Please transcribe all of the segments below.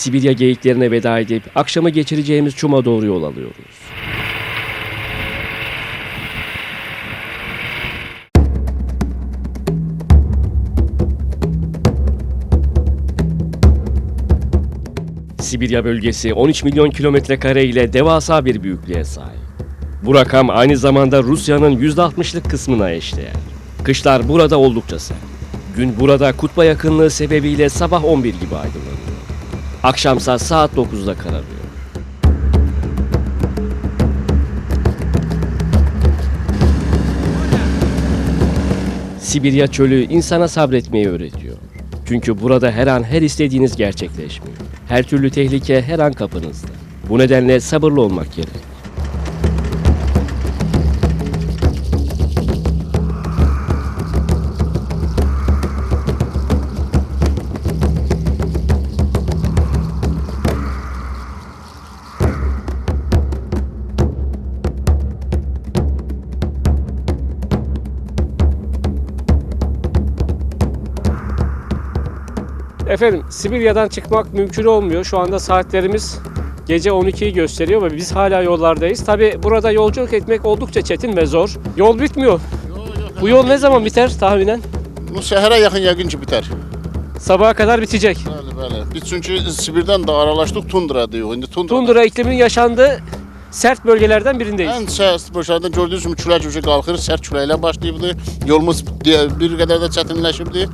Sibirya geyiklerine veda edip akşamı geçireceğimiz Çum'a doğru yol alıyoruz. Sibirya bölgesi 13 milyon kilometre kare ile devasa bir büyüklüğe sahip. Bu rakam aynı zamanda Rusya'nın %60'lık kısmına eşdeğer. Kışlar burada oldukça sert. Gün burada kutba yakınlığı sebebiyle sabah 11 gibi aydınlanıyor. Akşamsa saat 9'da kararıyor. Sibirya çölü insana sabretmeyi öğretiyor. Çünkü burada her an her istediğiniz gerçekleşmiyor. Her türlü tehlike her an kapınızda. Bu nedenle sabırlı olmak gerek. Efendim Sibirya'dan çıkmak mümkün olmuyor. Şu anda saatlerimiz gece 12'yi gösteriyor ve biz hala yollardayız. Tabi burada yolculuk etmek oldukça çetin ve zor. Yol bitmiyor. Bu yol ne zaman biter tahminen? Bu səhərə yaxın yəqin ki bitər. Sabaha kadar bitecek. Bəli. Biz çünki Sibirdən də aralaşdıq tundra deyir. İndi tundra. Tundra ikliminin yaşandığı sert bölgelerden birindeyiz. Ən sərt bölgələrdən gördüyünüz kimi külək ucu qalxır, sərt küləklə başlayıbdı. Yolumuz bir qədər də çətinləşibdi.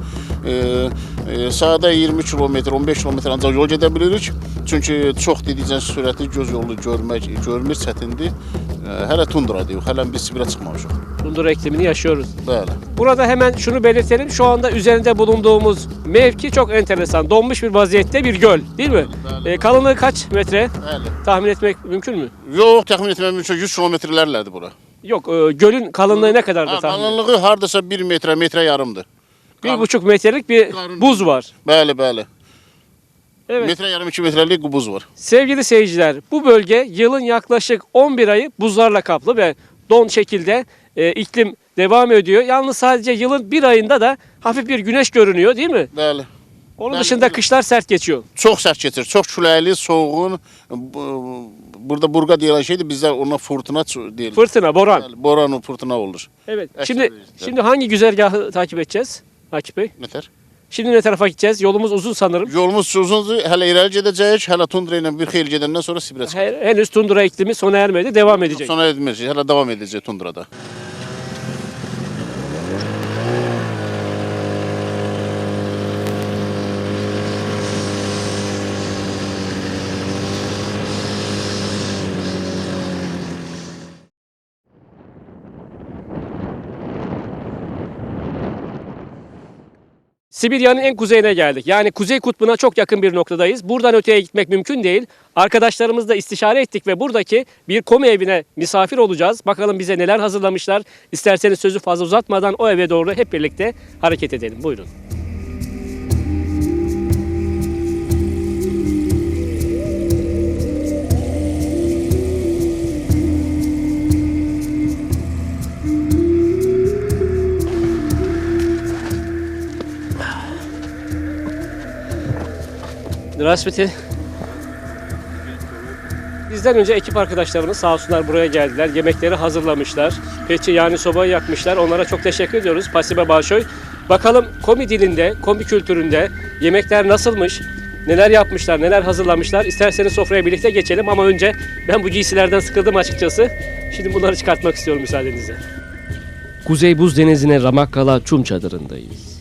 Ee, e, sahada 20 kilometr, 15 kilometr ancaq yol gedə bilirik. Çünki çox dedikcə sürətli göz yolu görmək, görmür çətindir. Ee, hələ tundra deyir. Hələ biz Sibirə çıxmamışıq. Tundra iklimini yaşıyoruz. Bəli. Burada hemen şunu belirtelim. Şu anda üzerinde bulunduğumuz mevki çok enteresan. Donmuş bir vaziyette bir göl değil mi? Bəli. Ee, kalınlığı kaç metre? Bəli. Tahmin etmek mümkün mü? Yox, təxmin etməm mümkün 100 kilometrlərlədir bura. Yok. e, gölün kalınlığı ne kadardır Ha, tahmin? Qalınlığı hardasa 1 metrə, metrə yarımdır. Bir buçuk metrelik bir Karın- buz var. Bəli, bəli. Evet. Metre yarım 2 metrelik buz var. Sevgili seyirciler, bu bölge yılın yaklaşık 11 ayı buzlarla kaplı ve don şekilde e, iklim devam ediyor. Yalnız sadece yılın bir ayında da hafif bir güneş görünüyor değil mi? Bəli. Onun Ben- dışında kışlar sert geçiyor. Çox sərt keçir, çox küləkli, soğuğun. bu- Burada burqa deyilən şeydir, bizdə ona fırtına ç- deyir. Fırtına, boran. Bəli, boran, fırtına olur. Evet. Şimdi şimdi hangi güzergahı takip edeceğiz Akif Bey? Nətər? Şimdi ne tarafa gideceğiz? Yolumuz uzun sanırım. Yolumuz uzundur, hələ irəli gedəcəyik, hələ tundra ilə bir xeyli gedəndən sonra Sibirə çıxacağıq. He- Henüz tundra iklimi sona ermedi, devam edecek. Sonra etməyəcək, hələ davam edəcək tundrada. Sibirya'nın en kuzeyine geldik. Yani Kuzey Kutbu'na çok yakın bir noktadayız. Buradan öteye gitmek mümkün değil. Arkadaşlarımızla istişare ettik ve buradaki bir komi evine misafir olacağız. Bakalım bize neler hazırlamışlar. İsterseniz sözü fazla uzatmadan o eve doğru hep birlikte hareket edelim. Buyurun. Drasbit'i Bizden önce ekip arkadaşlarımız sağ olsunlar buraya geldiler. Yemekleri hazırlamışlar. Peçi yani sobayı yakmışlar. Onlara çok teşekkür ediyoruz. Pasibe Başoy. Bakalım komi dilinde, komi kültüründe yemekler nasılmış? Neler yapmışlar, neler hazırlamışlar? İsterseniz sofraya birlikte geçelim ama önce ben bu giysilerden sıkıldım açıkçası. Şimdi bunları çıkartmak istiyorum müsaadenizle. Kuzey Buz Denizi'ne Ramakkala Çum Çadırı'ndayız.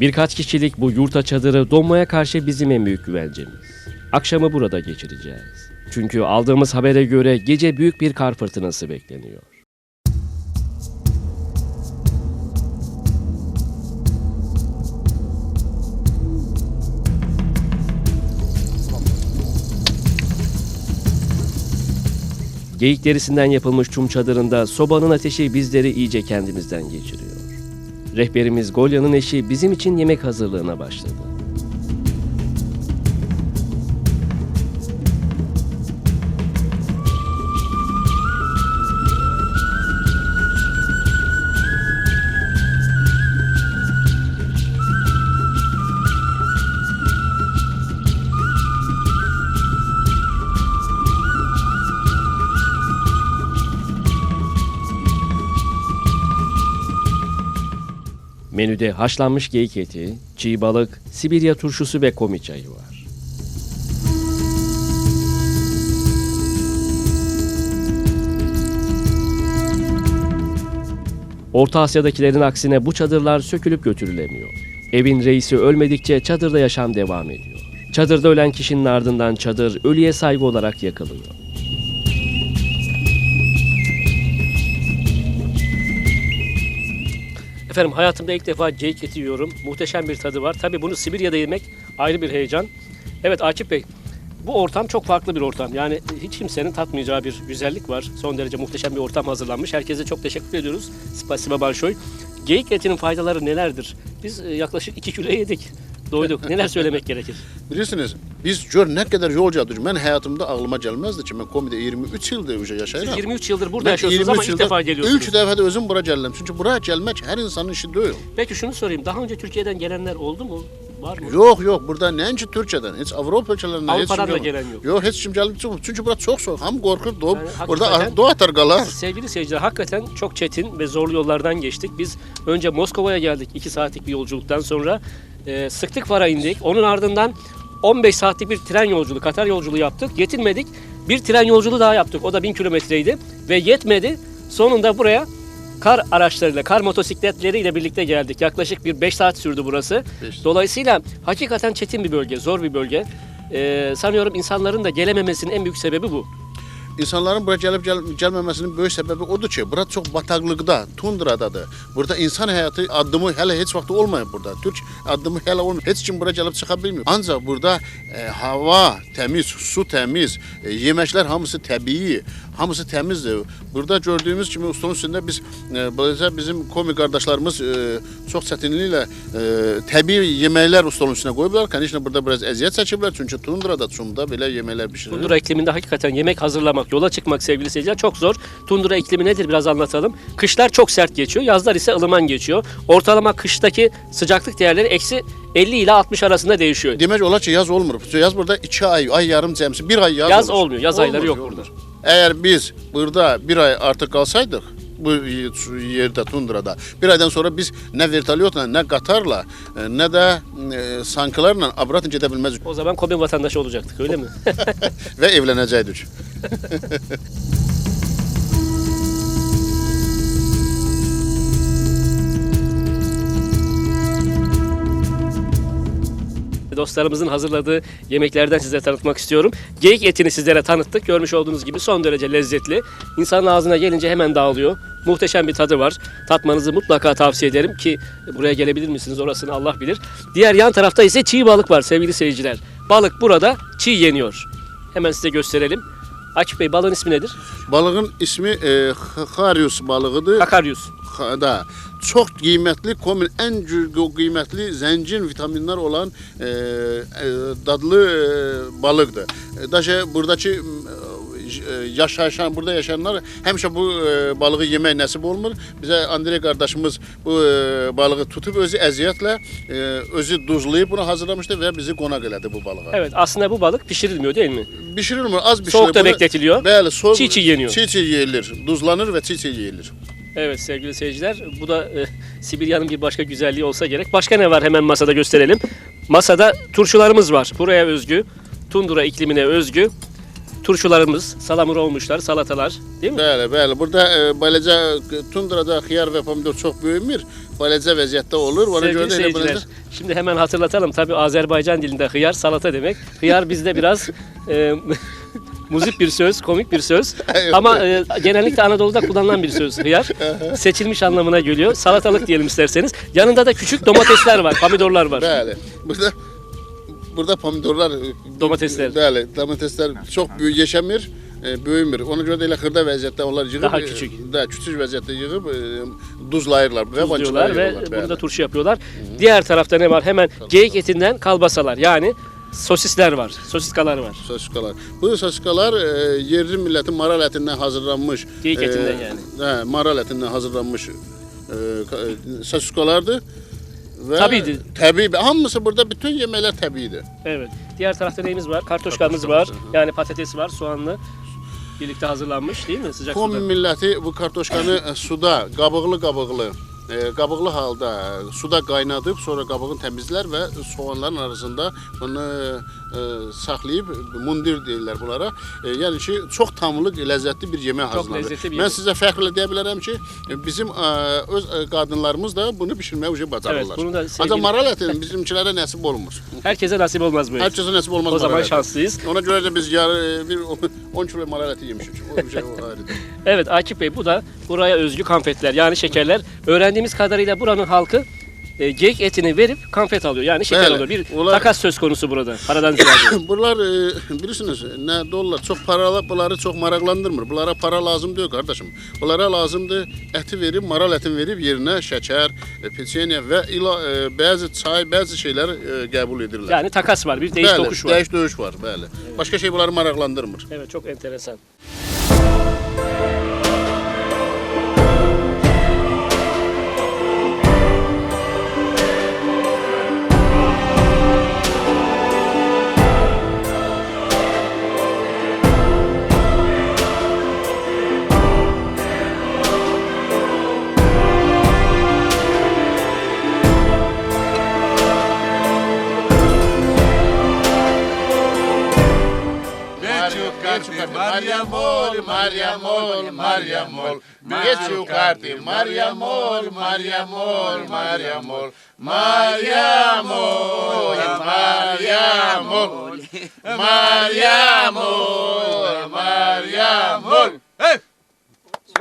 Birkaç kişilik bu yurta çadırı donmaya karşı bizim en büyük güvencemiz. Akşamı burada geçireceğiz. Çünkü aldığımız habere göre gece büyük bir kar fırtınası bekleniyor. Geyik derisinden yapılmış çum çadırında sobanın ateşi bizleri iyice kendimizden geçiriyor. Rehberimiz Golya'nın eşi bizim için yemek hazırlığına başladı. Menüde haşlanmış geyik eti, çiğ balık, Sibirya turşusu ve komi çayı var. Orta Asya'dakilerin aksine bu çadırlar sökülüp götürülemiyor. Evin reisi ölmedikçe çadırda yaşam devam ediyor. Çadırda ölen kişinin ardından çadır ölüye saygı olarak yakılıyor. Efendim hayatımda ilk defa geyik eti yiyorum. Muhteşem bir tadı var. Tabii bunu Sibirya'da yemek ayrı bir heyecan. Evet Akif Bey, bu ortam çok farklı bir ortam. Yani hiç kimsenin tatmayacağı bir güzellik var. Son derece muhteşem bir ortam hazırlanmış. Herkese çok teşekkür ediyoruz. Spasiba Balşoy. Geyik etinin faydaları nelerdir? Biz e, yaklaşık 2 kilo yedik. Doyduk. Neler söylemek gerekir? Bilirsiniz biz gör ne kadar yolcu yolcadır. Ben hayatımda aklıma gelmezdi ki ben komide 23 yıldır şey yaşayıram. Siz 23 yıldır burada ben yaşıyorsunuz ama ilk defa geliyorsunuz. İlk defa da özüm buraya geldim. Çünkü buraya gelmek her insanın işi değil. Peki şunu sorayım. Daha önce Türkiye'den gelenler oldu mu? Var mı? Yok yok burada nence Türkçeden hiç Avrupa ülkelerinden hiç kim yok. gelen yok. Yok hiç kim gelip yok. Çünkü burada çok soğuk. Hem korkur doğup yani burada doğu atar galar. Sevgili seyirciler hakikaten çok çetin ve zorlu yollardan geçtik. Biz önce Moskova'ya geldik 2 saatlik bir yolculuktan sonra. E, Sıktıkvar'a indik. Onun ardından 15 saatlik bir tren yolculuğu, Katar yolculuğu yaptık. Yetinmedik. Bir tren yolculuğu daha yaptık. O da 1000 kilometreydi. Ve yetmedi. Sonunda buraya kar araçlarıyla, kar motosikletleriyle birlikte geldik. Yaklaşık bir 5 saat sürdü burası. Beş. Dolayısıyla hakikaten çetin bir bölge, zor bir bölge. E, sanıyorum insanların da gelememesinin en büyük sebebi bu. İnsanların buraya gelip gel gelmemesinin böyük səbəbi odur ki, bura çox bataqlıqda, tundradadır. Burada insan həyatı addımı hələ heç vaxt olmayıb burada. Türk addımı hələ olmayıb. Heç kim bura gəlib çıxa bilmir. Ancaq burada e, hava təmiz, su təmiz, e, yeməklər hamısı təbii, hamısı təmizdir. Burada gördüyümüz kimi ustanın üstündə biz e, belə bizim komik qardaşlarımız e, çox çətinliklə e, təbii yeməklər ustanın üstünə qoyublar. Конечно, burada biraz əziyyət çəkiblər çünki tundrada, çumda belə yeməklər bişirilir. Tundra ikliminde hakikaten yemek hazırlamak, yola çıkmak sevgili seyirciler çok zor. Tundra iklimi nedir biraz anlatalım. Kışlar çok sert geçiyor, yazlar ise ılıman geçiyor. Ortalama kıştaki sıcaklık değerleri eksi 50 ile 60 arasında değişiyor. Demək olar ki, yaz olmur. Yaz burada 2 ay, ay yarım cəmsi 1 ay yaz, Yaz olur. olmuyor, yaz ayları yok burada. Əgər biz burada 1 ay artıq qalsaydıq bu yerdə tundrada bir aydan sonra biz nə vertolyotla, nə qatarla, e, nə də e, sankılarla abratın gedə bilməzdik O zaman Kobe vatandaşı olacaktık öyle mi? və evlənəcəkdik. Dostlarımızın hazırladığı yemeklerden size tanıtmak istiyorum. Geyik etini sizlere tanıttık. Görmüş olduğunuz gibi son derece lezzetli. İnsanın ağzına gelince hemen dağılıyor. Muhteşem bir tadı var. Tatmanızı mutlaka tavsiye ederim ki buraya gelebilir misiniz orasını Allah bilir. Diğer yan tarafta ise çiğ balık var sevgili seyirciler. Balık burada çiğ yeniyor. Hemen size gösterelim. Akif Bey balığın ismi nedir? Balığın ismi e, Xarius balığıdır. Kakaryus. Ha- da çox qiymətli, komin ən gü- qiymətli, zəngin vitaminlər olan e, e, dadlı e, balıqdır. E, Daşa buradakı e, yaşayan, burada yaşayanlar həmişə bu e, balığı yemək nəsib olmur. Bizə Andrey qardaşımız bu e, balığı tutub özü əziyyətlə e, özü duzlayıb bunu hazırlamışdı və bizi qonaq elədi bu balığa. Evet aslında bu balık pişirilmiyor değil mi? Bişirilmir, az bişirilir. Soğukta bekletiliyor. Bəli, soğuk. Çiğ çiğ yeniyor. Çiğ çiğ yeyilir. Duzlanır və çiğ çiğ yeyilir. Evet sevgili seyirciler bu da e, Sibirya'nın bir başka güzelliği olsa gerek. Başka ne var hemen masada gösterelim. Masada turşularımız var. Buraya özgü. Tundra iklimine özgü. Turşularımız, salamura olmuşlar, salatalar değil mi? Bəli, bəli. Burada e, balaca tundrada xiyar və pomidor çox böyümür. Balaca vəziyyətdə olur. Ona Sevgili görə də elə seyirciler, balaca şimdi hemen hatırlatalım. Tabii Azerbaycan dilinde hıyar salata demek. Hıyar bizde biraz e, muzip bir söz, komik bir söz. Ama e, genellikle Anadolu'da kullanılan bir söz hıyar. Seçilmiş anlamına geliyor. Salatalık diyelim isterseniz. Yanında da küçük domatesler var, pomidorlar var. Bəli. Burada burada pomidorlar, e, Domatesler. Bəli, domateslər çox böyük yeşəmir, e, böyümür. Ona görə də elə xırda vəziyyətdə onlar yığıb, Daha e, küçük. Daha küçük vəziyyətdə yığıb e, duzlayırlar və yığırlar. burada Bəli. turşu yapıyorlar. Diğer tarafta ne var? Hemen geyik etinden kalbasalar yani sosisler var, sosiskalar var. Sosikalar. Bu sosikalar e, yerli millətin maral ətindən hazırlanmış. Geyik e, ətindən yəni. Hə, maral ətindən hazırlanmış e, ka- e. Və Təbiidir. Təbii. Hamısı burada bütün yeməklər təbiidir. Evet. Diğer tarafta neyimiz var? Kartoşkamız var. Yani patates var, soğanlı. Birlikte hazırlanmış değil mi? Sıcak Komi suda. milləti bu kartoşkanı suda qabıqlı e, qabıqlı halda suda qaynadıb, sonra qabığını təmizlər və soğanların arasında bunu e, saxlayıb mundir deyirlər bunlara. E, yəni ki, çox tamlıq, ləzzətli bir yemək hazırlanır. Mən sizə fəxrlə deyə bilərəm ki, bizim e, öz e, qadınlarımız da bunu bişirməyə uca bacarırlar. Evet, bunu da sevgili- Ancaq maral ətinin bizimkilərə nəsib olmur. Herkese nasip olmaz bu. iş. Herkese nasip olmaz O zaman şanslıyız. Ona göre de biz yarı bir 10 kilo maral eti yemişiz. O şey o. Evet Akif Bey bu da buraya özgü kamfetler yani şekerler. Öğrendiğimiz kadarıyla buranın halkı e, geyik etini verip kamfet alıyor. Yani şeker Evet, alıyor. Bir onlar- takas söz konusu burada. Paradan ziyade. Bunlar e, bilirsiniz ne dolar çok paralı bunları çok maraqlandırmır. Bunlara para lazım değil kardeşim. Bunlara lazımdır eti verip maral etini verip yerine şeker, e, peçenye ve ila, e, bazı çay, bazı şeyler e, kabul edirlər. yani takas var. Bir değiş Bəli, tokuş var. Değiş dövüş var, bəli. Başka şey bunları maraqlandırmır. Evet çok enteresan. Mariamol, Mariamol, Mariamol, Mariamol. Get you carti, Mariamol, Mariamol, Mariamol. Mariamol, Mariamol. Mariamol, Mariamol. ¡Eh!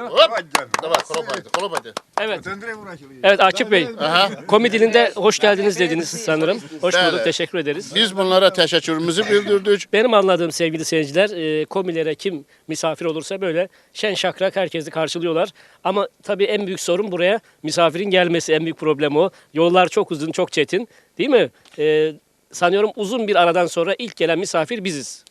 Hop. Давай, хлопайте, хлопайте. Evet. Andrei uğraşılıyor. Evet Akif Bey. Aha. Komedilinde hoş geldiniz dediniz sanırım. Hoş bulduk. Evet. Teşekkür ederiz. Biz bunlara teşekkürümüzü bildirdik. Benim anladığım sevgili seyirciler e, komilere kim misafir olursa böyle şen şakrak herkesi karşılıyorlar. Ama tabii en büyük sorun buraya misafirin gelmesi en büyük problem o. Yollar çok uzun çok çetin değil mi? E, sanıyorum uzun bir aradan sonra ilk gelen misafir biziz.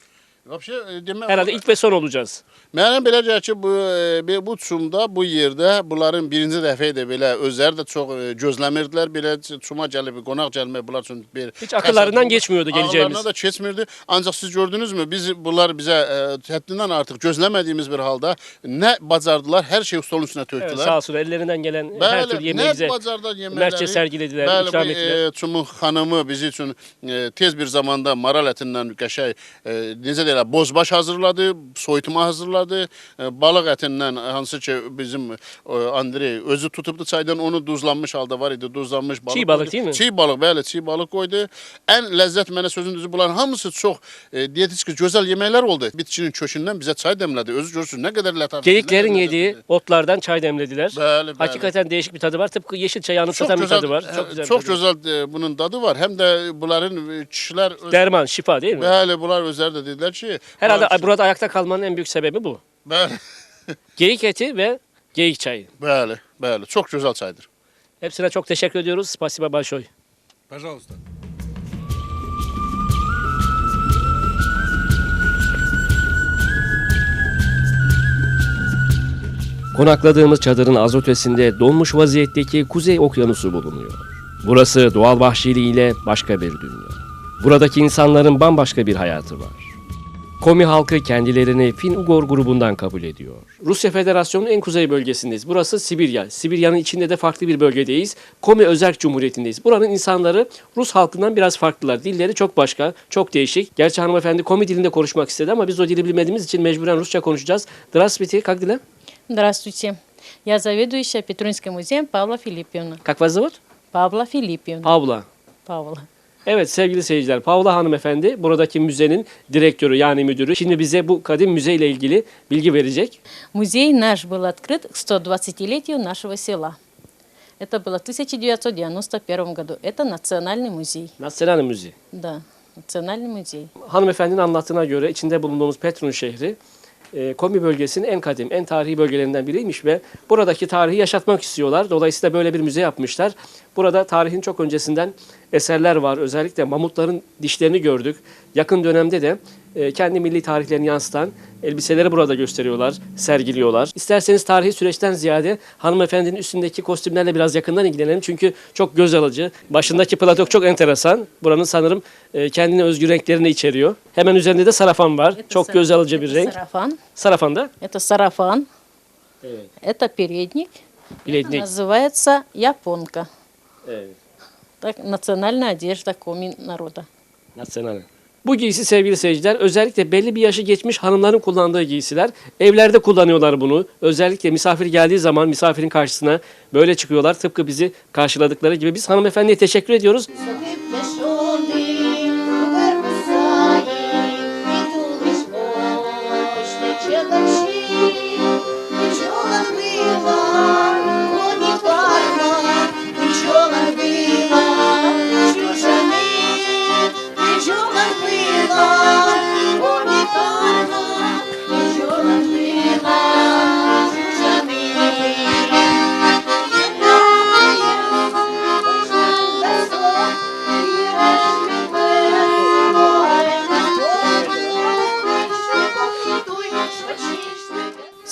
Вообще, e, demək Herhalde ilk ve son olacağız. Mənə belə gəlir ki, bu e, bir- bu çumda, bu yerdə bunların birinci dəfə idi belə özləri də çox e, gözləmirdilər. Belə çuma gəlib qonaq gəlmək bunlar üçün bir Hiç akıllarından təsadüf- geçmiyordu geleceğimiz. Ağıllarına da keçmirdi. Ancaq siz gördünüzmü? Biz bunlar bizə e, həddindən artıq gözləmədiyimiz bir halda nə bacardılar? Hər şey stolun üstünə Evet, tökdülər. sağ olsun ellerinden gelen her türlü yemeği nə bize bacardılar yeməkləri? mertçe sergilediler, Bəli, ikram bu, ettiler. e, Çumun xanımı bizi üçün e, tez bir zamanda maral ətindən qəşəng e, necə deyirlər, bozbaş hazırladı, soyutma hazırladı. E, balıq ətindən hansı ki bizim e, Andrey özü tutubdu çaydan onu duzlanmış halda var idi, duzlanmış balıq. Çiğ balık qoydu. değil mi? Çiğ balıq, bəli, çiğ balıq qoydu. Ən ləzzət mənə sözün düzü bunların hamısı çox e, dietetik gözəl yeməklər oldu. Bitkinin kökündən bizə çay demlədi. Özü görürsünüz nə qədər lətafətli. Geyiklerin yediği otlardan çay demlediler. Bəli, bəli. Hakikaten değişik bir tadı var. Tıpkı yeşil çayı anımsatan bir gözəl, tadı var. Çok güzel. çox tadı var. gözəl e, bunun dadı var. Həm də bunların e, kişilər öz, Derman, şifa değil mi? bəli, bunlar özləri də dedilər ki, Herhalde Abi, burada ayakta kalmanın en büyük sebebi bu. bəli, Geyik eti ve geyik çayı. bəli, bəli, çox gözəl çaydır. Hepsine çok teşekkür ediyoruz. Spasiba Başoy. Пожалуйста. Konakladığımız çadırın az ötesinde donmuş vaziyetteki Kuzey Okyanusu bulunuyor. Burası doğal vahşiliğiyle başka bir dünya. Buradaki insanların bambaşka bir hayatı var. Komi halkı kendilerini Fin-Ugor grubundan kabul ediyor. Rusya Federasyonu'nun en kuzey bölgesindeyiz. Burası Sibirya. Sibirya'nın içinde de farklı bir bölgedeyiz. Komi Özerk Cumhuriyeti'ndeyiz. Buranın insanları Rus halkından biraz farklılar. Dilleri çok başka, çok değişik. Gerçi hanımefendi Komi dilinde konuşmak istedi ama biz o dili bilmediğimiz için mecburen Rusça konuşacağız. Здравствуйте, как дела? Здравствуйте. Я заведующая Петрунским музеем Павла Филипповна. Как вас зовут? Павла Филипповна. Pavla. Павла. Evet sevgili seyirciler, Pavla hanımefendi buradaki müzenin direktörü yani müdürü. Şimdi bize bu kadim müze ile ilgili bilgi verecek. Музей наш был открыт к 120-летию нашего села. Это было в 1991 году. Это национальный музей. Nasyonal Müziği. Да, национальный музей. Hanımefendinin anlattığına göre içinde bulunduğumuz Petrun şehri e, Komi bölgesinin en kadim, en tarihi bölgelerinden biriymiş ve buradaki tarihi yaşatmak istiyorlar. Dolayısıyla böyle bir müze yapmışlar. Burada tarihin çok öncesinden eserler var. Özellikle mamutların dişlerini gördük. Yakın dönemde de e, kendi milli tarihlerini yansıtan elbiseleri burada gösteriyorlar, sergiliyorlar. İsterseniz tarihi süreçten ziyade hanımefendinin üstündeki kostümlerle biraz yakından ilgilenelim. Çünkü çok göz alıcı. Başındaki platok çok enteresan. Buranın sanırım e, kendine özgü renklerini içeriyor. Hemen üzerinde de sarafan var. Это çok сар- göz alıcı bir это renk. Сарафан. Sarafanda Это сарафан. Evet. Это передник. Bileklik. Называется японка. Evet. Так, национальная одежда коми народа. Nasyonel. Bu giysi sevgili seyirciler özellikle belli bir yaşı geçmiş hanımların kullandığı giysiler. Evlerde kullanıyorlar bunu. Özellikle misafir geldiği zaman misafirin karşısına böyle çıkıyorlar. Tıpkı bizi karşıladıkları gibi. Biz hanımefendiye teşekkür ediyoruz.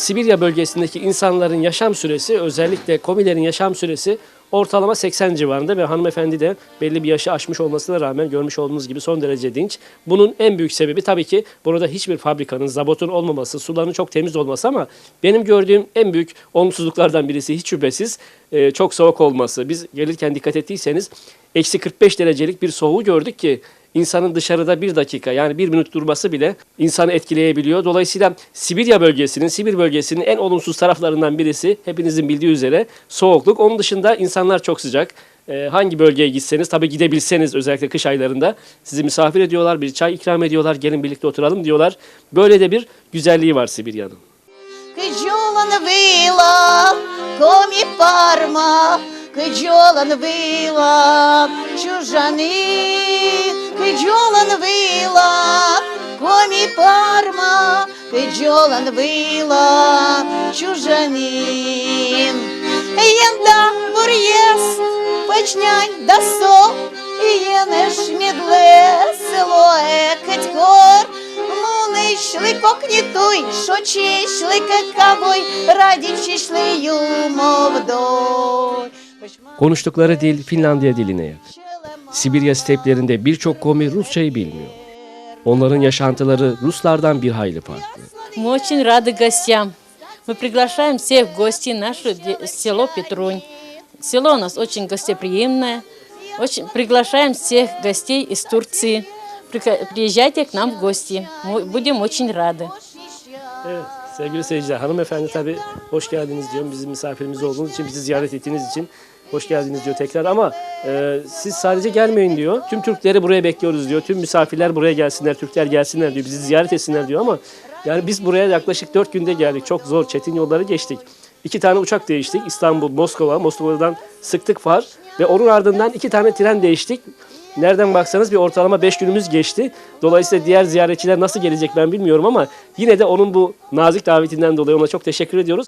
Sibirya bölgesindeki insanların yaşam süresi özellikle komilerin yaşam süresi ortalama 80 civarında ve hanımefendi de belli bir yaşı aşmış olmasına rağmen görmüş olduğunuz gibi son derece dinç. Bunun en büyük sebebi tabii ki burada hiçbir fabrikanın, zabotun olmaması, suların çok temiz olması ama benim gördüğüm en büyük olumsuzluklardan birisi hiç şüphesiz e, çok soğuk olması. Biz gelirken dikkat ettiyseniz eksi 45 derecelik bir soğuğu gördük ki insanın dışarıda bir dakika yani bir minut durması bile insanı etkileyebiliyor. Dolayısıyla Sibirya bölgesinin, Sibir bölgesinin en olumsuz taraflarından birisi hepinizin bildiği üzere soğukluk. Onun dışında insanlar çok sıcak. Ee, hangi bölgeye gitseniz, tabii gidebilseniz özellikle kış aylarında sizi misafir ediyorlar, bir çay ikram ediyorlar, gelin birlikte oturalım diyorlar. Böyle de bir güzelliği var Sibirya'nın. Kış yolunu vıyla, komi киджолан вила, чужани, киджолан вила, комі парма, киджолан вила, чужанин. Єнда бур'єс, печнянь да со, єнеш мідле, село екетькор, Луни йшли кокнітуй, шочі йшли какавой, радічі йшли юмовдой. Konuştukları dil Finlandiya diline yakın. Sibirya steplerinde birçok komi Rusçayı bilmiyor. Onların yaşantıları Ruslardan bir hayli farklı. Мы очень рады гостям. Мы приглашаем всех в гости в наше де- село Петрунь. Село у нас очень гостеприимное. Очень приглашаем всех гостей из Турции. Прика- Приезжайте к нам в гости. Мы будем очень rады. Evet sevgili seyirciler hanımefendi tabii hoş geldiniz diyor. Bizim misafirimiz olduğunuz için bizi ziyaret ettiğiniz için hoş geldiniz diyor tekrar ama e, siz sadece gelmeyin diyor. Tüm Türkleri buraya bekliyoruz diyor. Tüm misafirler buraya gelsinler, Türkler gelsinler diyor. Bizi ziyaret etsinler diyor ama yani biz buraya yaklaşık 4 günde geldik. Çok zor, çetin yolları geçtik. İki tane uçak değiştik. İstanbul, Moskova. Moskova'dan sıktık far. Ve onun ardından iki tane tren değiştik. Nereden baksanız bir ortalama 5 günümüz geçti. Dolayısıyla diğer ziyaretçiler nasıl gelecek ben bilmiyorum ama yine de onun bu nazik davetinden dolayı ona çok teşekkür ediyoruz.